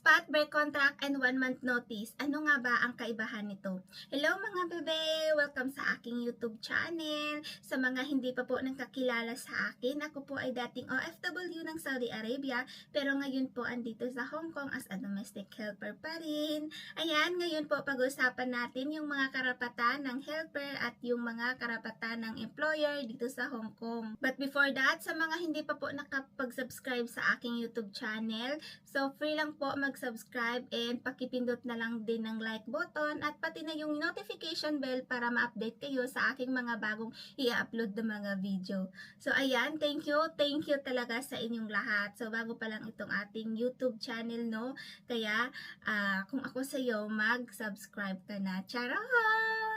spot, break contract, and one month notice. Ano nga ba ang kaibahan nito? Hello mga bebe! Welcome sa aking YouTube channel. Sa mga hindi pa po nagkakilala sa akin, ako po ay dating OFW ng Saudi Arabia, pero ngayon po andito sa Hong Kong as a domestic helper pa rin. Ayan, ngayon po pag-usapan natin yung mga karapatan ng helper at yung mga karapatan ng employer dito sa Hong Kong. But before that, sa mga hindi pa po nakapag-subscribe sa aking YouTube channel, so free lang po mag-subscribe and pakipindot na lang din ng like button at pati na yung notification bell para ma-update kayo sa aking mga bagong i-upload na mga video. So ayan, thank you, thank you talaga sa inyong lahat. So bago pa lang itong ating YouTube channel, no? Kaya ah, kung ako sa iyo, mag-subscribe ka na. Charot!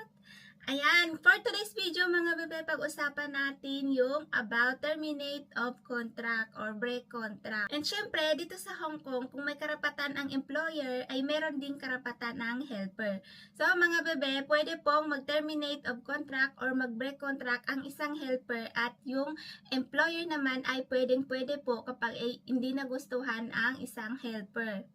Ayan, for today's video mga bebe, pag-usapan natin yung about terminate of contract or break contract. And syempre, dito sa Hong Kong, kung may karapatan ang employer, ay meron din karapatan ang helper. So mga bebe, pwede pong mag-terminate of contract or mag-break contract ang isang helper at yung employer naman ay pwedeng-pwede po kapag ay hindi nagustuhan ang isang helper.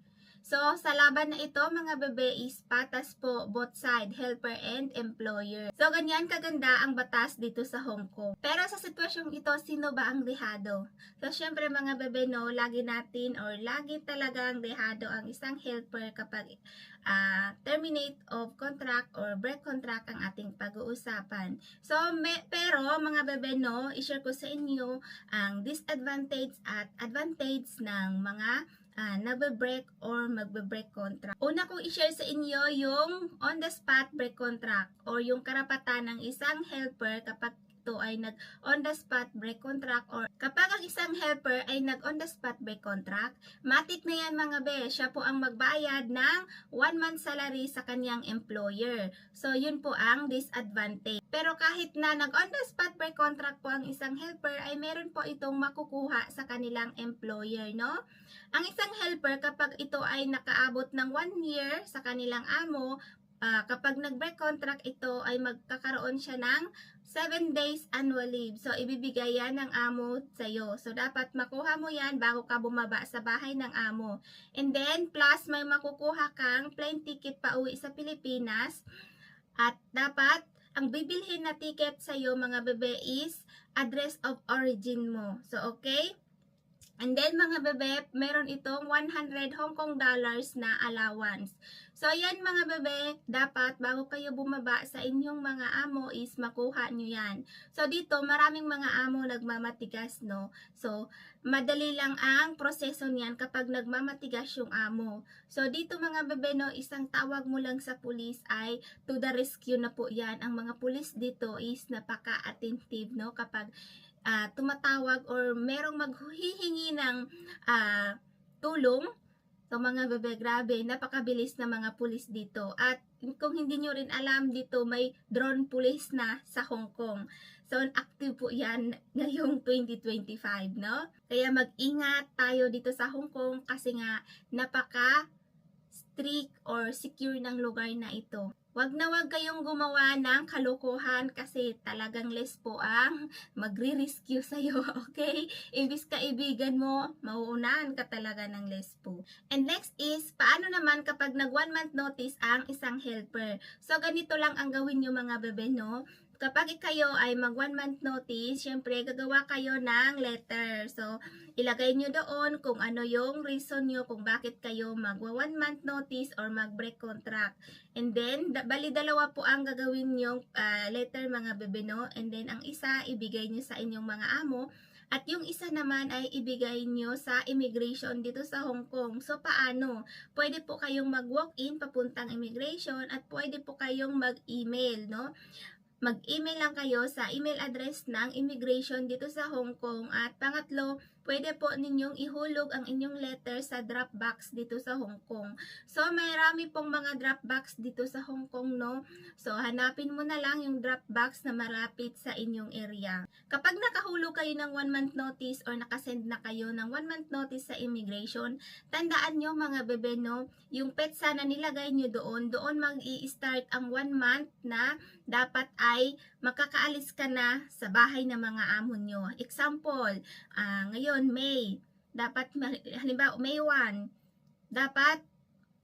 So, sa laban na ito, mga bebe, is patas po both side, helper and employer. So, ganyan kaganda ang batas dito sa Hong Kong. Pero sa sitwasyong ito, sino ba ang dehado? So, syempre mga bebe, no, lagi natin or lagi talagang dehado ang isang helper kapag ah, terminate of contract or break contract ang ating pag-uusapan. So, me- pero mga bebe, no, i-share ko sa inyo ang disadvantage at advantage ng mga uh, nagbe-break or magbe-break contract. Una kong i-share sa inyo yung on-the-spot break contract or yung karapatan ng isang helper kapag ito ay nag on the spot break contract or kapag ang isang helper ay nag on the spot break contract, matik na yan mga be, siya po ang magbayad ng 1 month salary sa kanyang employer. So yun po ang disadvantage. Pero kahit na nag on the spot break contract po ang isang helper ay meron po itong makukuha sa kanilang employer, no? Ang isang helper kapag ito ay nakaabot ng 1 year sa kanilang amo, ah, kapag nag-break contract ito ay magkakaroon siya ng 7 days annual leave. So, ibibigay yan ng amo sa'yo. So, dapat makuha mo yan bago ka bumaba sa bahay ng amo. And then, plus may makukuha kang plane ticket pa uwi sa Pilipinas. At dapat, ang bibilhin na ticket sa'yo mga bebe is address of origin mo. So, okay? And then mga bebe, meron itong 100 Hong Kong dollars na allowance. So yan mga bebe, dapat bago kayo bumaba sa inyong mga amo is makuha nyo yan. So dito maraming mga amo nagmamatigas no. So madali lang ang proseso niyan kapag nagmamatigas yung amo. So dito mga bebe no, isang tawag mo lang sa pulis ay to the rescue na po yan. Ang mga pulis dito is napaka-attentive no kapag ah, tumatawag or merong maghihingi ng ah, tulong. So mga bebe, grabe, napakabilis na mga pulis dito. At kung hindi nyo rin alam dito, may drone police na sa Hong Kong. So active po yan ngayong 2025, no? Kaya mag-ingat tayo dito sa Hong Kong kasi nga napaka strict or secure ng lugar na ito. Wag na wag kayong gumawa ng kalokohan kasi talagang less po ang magre-rescue sa'yo, okay? Ibis kaibigan mo, mauunahan ka talaga ng less po. And next is, paano naman kapag nag one month notice ang isang helper? So, ganito lang ang gawin nyo mga bebe, no? Kapag kayo ay mag one month notice, syempre gagawa kayo ng letter. So, ilagay nyo doon kung ano yung reason nyo kung bakit kayo mag one month notice or mag break contract. And then, bali dalawa po ang gagawin yung letter mga bebe, no? And then, ang isa, ibigay nyo sa inyong mga amo. At yung isa naman ay ibigay nyo sa immigration dito sa Hong Kong. So, paano? Pwede po kayong mag-walk-in papuntang immigration at pwede po kayong mag-email, no? Mag-email lang kayo sa email address ng immigration dito sa Hong Kong. At pangatlo, pwede po ninyong ihulog ang inyong letter sa drop box dito sa Hong Kong. So, marami pong mga drop box dito sa Hong Kong, no? So, hanapin mo na lang yung drop box na malapit sa inyong area. Kapag nakahulog kayo ng one month notice or nakasend na kayo ng one month notice sa immigration, tandaan nyo mga bebe, no? Yung petsa na nilagay nyo doon, doon mag-i-start ang one month na dapat ay makakaalis ka na sa bahay ng mga amo nyo. Example, ah, ngayon May, dapat halimbawa May 1, dapat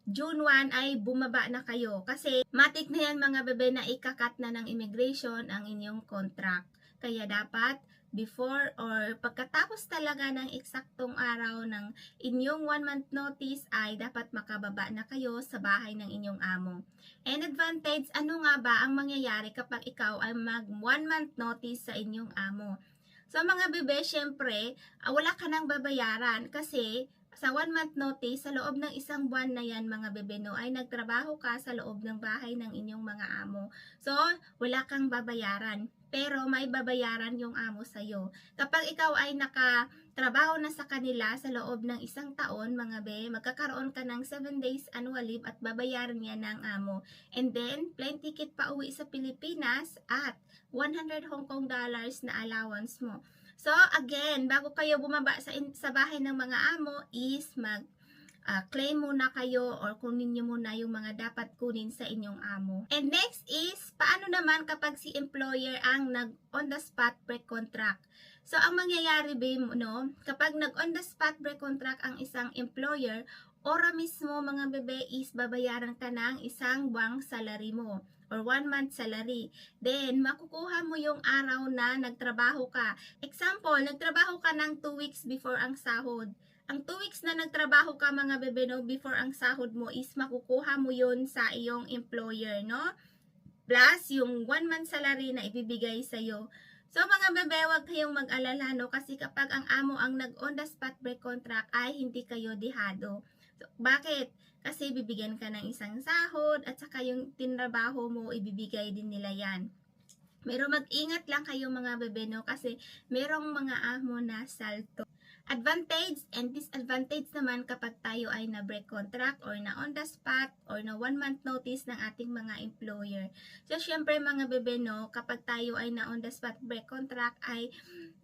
June 1 ay bumaba na kayo kasi matik na yan mga bebe na ikakat na ng immigration ang inyong contract. Kaya dapat before or pagkatapos talaga ng eksaktong araw ng inyong one month notice ay dapat makababa na kayo sa bahay ng inyong amo. And advantage, ano nga ba ang mangyayari kapag ikaw ay mag one month notice sa inyong amo? So mga bebe, syempre, ah, wala ka nang babayaran kasi sa one month notice, sa loob ng isang buwan na yan mga bebe no, ay nagtrabaho ka sa loob ng bahay ng inyong mga amo. So, wala kang babayaran. Pero may babayaran yung amo sa'yo. Kapag ikaw ay nakatrabaho na sa kanila sa loob ng isang taon, mga be, magkakaroon ka ng 7 days annual leave at babayaran niya ng amo. And then, plane ticket pa uwi sa Pilipinas at 100 Hong Kong dollars na allowance mo. So, again, bago kayo bumaba sa, sa bahay ng mga amo is mag ah, claim muna kayo or kunin nyo muna yung mga dapat kunin sa inyong amo. And next is, naman kapag si employer ang nag on the spot break contract? So, ang mangyayari ba no, kapag nag on the spot break contract ang isang employer, ora mismo mga bebe is babayaran ka ng isang buwang salary mo or one month salary. Then, makukuha mo yung araw na nagtrabaho ka. Example, nagtrabaho ka ng 2 weeks before ang sahod. Ang 2 weeks na nagtrabaho ka mga bebe no, before ang sahod mo is makukuha mo yun sa iyong employer, no? Plus, yung 1 month salary na ibibigay sa'yo. So mga bebe, huwag kayong mag-alala no kasi kapag ang amo ang nag on the spot break contract ay hindi kayo dihado. So, bakit? Kasi bibigyan ka ng isang sahod at saka yung tinrabaho mo ibibigay din nila yan. Pero mag-ingat lang kayo mga bebe no kasi merong mga amo na salto. Advantage and disadvantage naman kapag tayo ay na break contract or na on the spot or na one month notice ng ating mga employer. So syempre mga bebe no, kapag tayo ay na on the spot break contract ay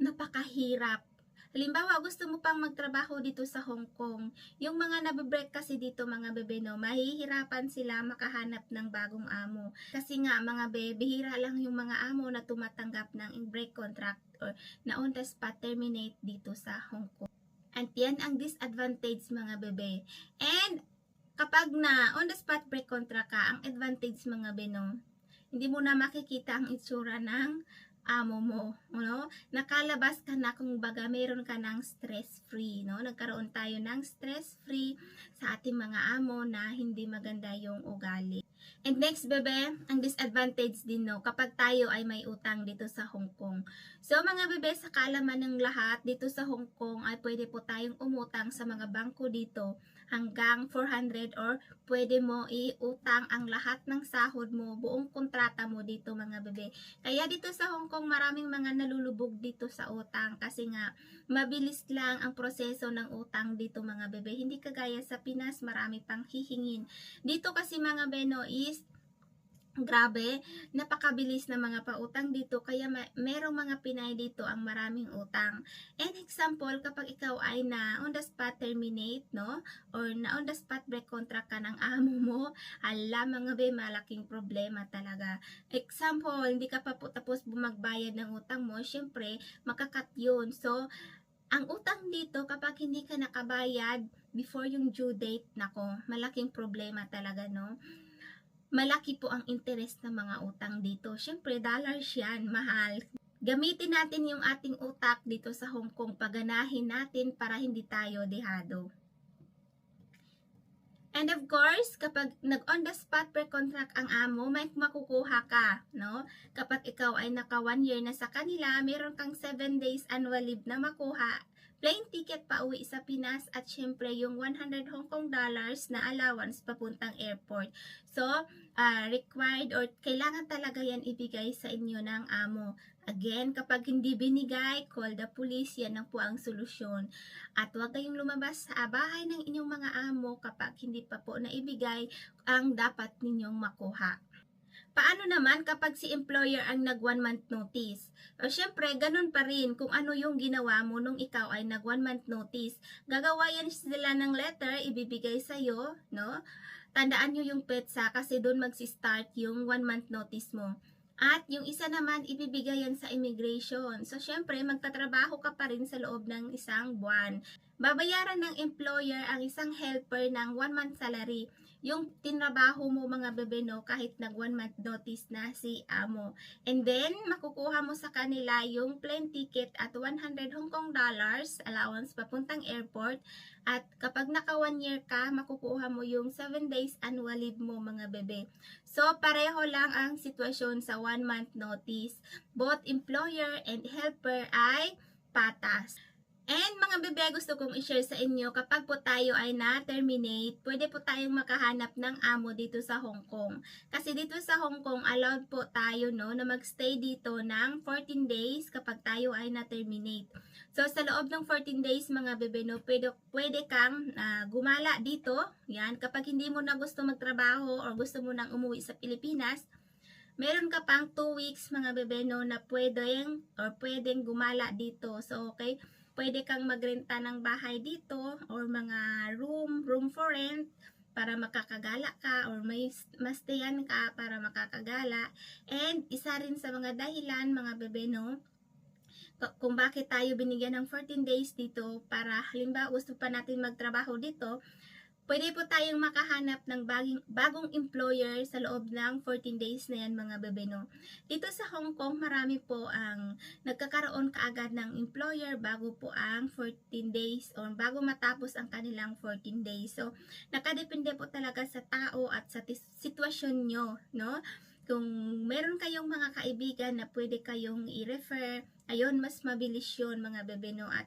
napakahirap. Halimbawa, gusto mo pang magtrabaho dito sa Hong Kong. Yung mga nabibreak kasi dito mga bebe no, mahihirapan sila makahanap ng bagong amo. Kasi nga mga bebe, bihira lang yung mga amo na tumatanggap ng break contract or na on the spot terminate dito sa Hong Kong. At yan ang disadvantage mga bebe. And kapag na on the spot break contract ka, ang advantage mga beno, hindi mo na makikita ang itsura ng amo mo, no? Nakalabas ka na kung baga meron ka ng stress-free, no? Nagkaroon tayo ng stress-free sa ating mga amo na hindi maganda yung ugali. And next, bebe, ang disadvantage din, no, kapag tayo ay may utang dito sa Hong Kong. So, mga bebe, sa kalaman ng lahat, dito sa Hong Kong ay pwede po tayong umutang sa mga bangko dito hanggang 400 or pwede mo iutang ang lahat ng sahod mo, buong kontrata mo dito mga bebe. Kaya dito sa Hong Kong maraming mga nalulubog dito sa utang kasi nga mabilis lang ang proseso ng utang dito mga bebe. Hindi kagaya sa Pinas, marami pang hihingin. Dito kasi mga beno is grabe, napakabilis na mga pautang dito kaya merong mga Pinay dito ang maraming utang. And example, kapag ikaw ay na on the spot terminate, no? Or na on the spot break contract ka ng amo mo, ala mga be, malaking problema talaga. Example, hindi ka pa po tapos bumagbayad ng utang mo, syempre, makakat yun. So, ang utang dito, kapag hindi ka nakabayad before yung due date, nako, malaking problema talaga, no? Malaki po ang interest ng mga utang dito. Siyempre, dollars yan, mahal. Gamitin natin yung ating utak dito sa Hong Kong, paganahin natin para hindi tayo dehado. And of course, kapag nag-on the spot per contract ang amo, may makukuha ka, no? Kapag ikaw ay naka one year na sa kanila, meron kang 7 days annual leave na makuha plane ticket pa uwi sa Pinas at syempre yung 100 Hong Kong dollars na allowance papuntang airport. So, uh, required or kailangan talaga yan ibigay sa inyo ng amo. Again, kapag hindi binigay, call the police, yan ang po ang solusyon. At huwag kayong lumabas sa bahay ng inyong mga amo kapag hindi pa po naibigay ang dapat ninyong makuha. Paano naman kapag si employer ang nag one month notice? O syempre, ganun pa rin kung ano yung ginawa mo nung ikaw ay nag one month notice. Gagawa yan sila ng letter, ibibigay sa'yo, no? Tandaan nyo yung petsa kasi doon magsi-start yung one month notice mo. At yung isa naman, ibibigay yan sa immigration. So, syempre, magtatrabaho ka pa rin sa loob ng isang buwan. Babayaran ng employer ang isang helper ng one month salary. Yung tinrabaho mo mga bebe no, kahit nag one month notice na si amo. And then, makukuha mo sa kanila yung plane ticket at 100 Hong Kong dollars allowance papuntang airport. At kapag naka one year ka, makukuha mo yung 7 days annual leave mo mga bebe. So, pareho lang ang sitwasyon sa one month notice. Both employer and helper ay patas. And mga bebe, gusto kong i-share sa inyo, kapag po tayo ay na-terminate, pwede po tayong makahanap ng amo dito sa Hong Kong. Kasi dito sa Hong Kong, allowed po tayo no, na magstay dito ng 14 days kapag tayo ay na-terminate. So, sa loob ng 14 days, mga bebe, no, pwede, pwede kang ah, gumala dito. Yan, kapag hindi mo na gusto magtrabaho or gusto mo nang umuwi sa Pilipinas, meron ka pang 2 weeks, mga bebe, no, na pwedeng or pwedeng gumala dito. So, okay, pwede kang magrenta ng bahay dito or mga room, room for rent para makakagala ka or may mastayan ka para makakagala. And isa rin sa mga dahilan mga bebe no, kung bakit tayo binigyan ng 14 days dito para halimbawa gusto pa natin magtrabaho dito, pwede po tayong makahanap ng baging, bagong employer sa loob ng 14 days na yan mga bebe no. Dito sa Hong Kong, marami po ang nagkakaroon kaagad ng employer bago po ang 14 days or bago matapos ang kanilang 14 days. So, nakadepende po talaga sa tao at sa sitwasyon nyo, no? Kung meron kayong mga kaibigan na pwede kayong i-refer, ayun, mas mabilis yun mga bebe, no? At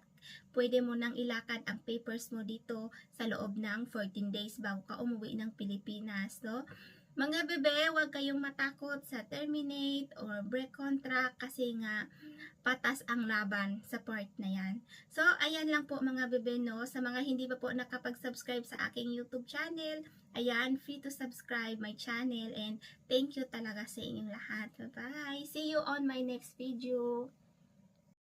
pwede mo nang ilakad ang papers mo dito sa loob ng 14 days bago ka umuwi ng Pilipinas, no? Mga bebe, huwag kayong matakot sa terminate or break contract kasi nga patas ang laban sa part na yan. So, ayan lang po mga bebe, no? Sa mga hindi pa po nakapag-subscribe sa aking YouTube channel, ayan, free to subscribe my channel and thank you talaga sa inyong lahat. Bye-bye! See you on my next video!